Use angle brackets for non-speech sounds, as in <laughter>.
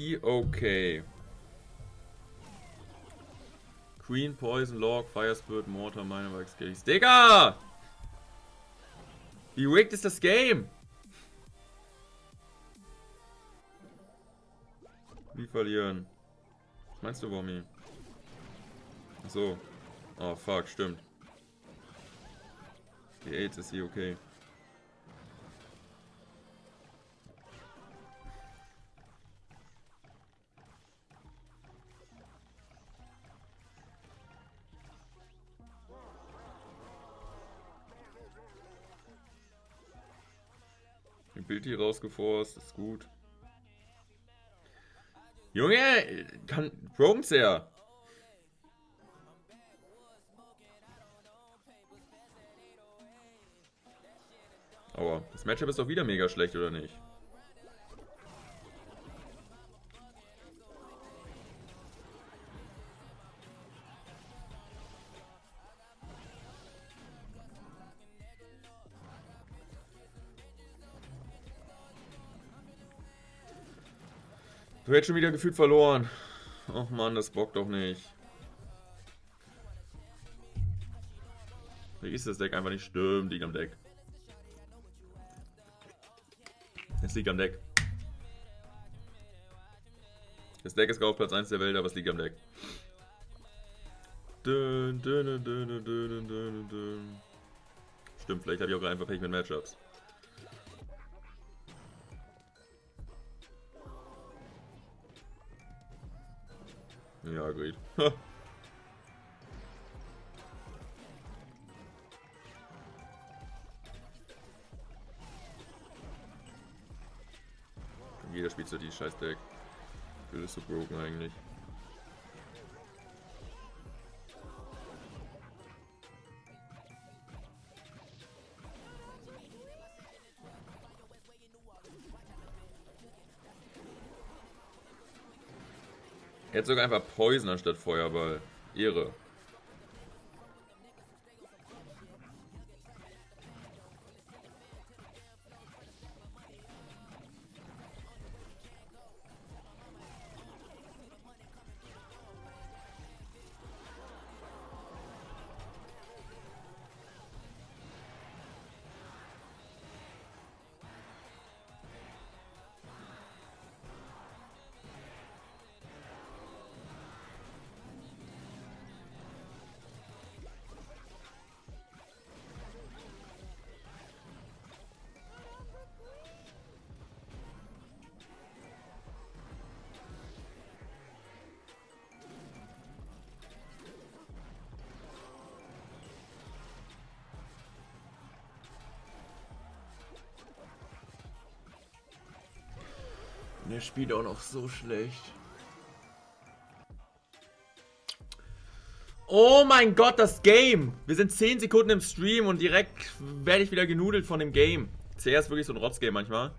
C, okay. Queen, Poison, Log, Fire Spirit, Mortar, Miner, Skills. Digga! Wie rigged ist das Game? Wie verlieren? Was meinst du, Wommy? So. Oh, fuck, stimmt. Die AIDS ist hier okay. Bild hier rausgeforst, ist gut. Junge, kann Roams ja. Aber das Matchup ist doch wieder mega schlecht, oder nicht? Du hättest schon wieder gefühlt verloren. Ach man, das bockt doch nicht. Wie ist das Deck einfach nicht stimmt, liegt am Deck. Es liegt am Deck. Das Deck ist auf Platz 1 der Welt, aber es liegt am Deck. Dün, dün, dün, dün, dün, dün. Stimmt, vielleicht habe ich auch einfach Pech mit Matchups. Ja, agreed. <laughs> Jeder spielt so die scheiß Deck. Bild ist so broken eigentlich. Er hat sogar einfach Poison anstatt Feuerball. Ehre. Der spielt auch noch so schlecht. Oh mein Gott, das Game! Wir sind 10 Sekunden im Stream und direkt werde ich wieder genudelt von dem Game. CS ist wirklich so ein Rotzgame manchmal.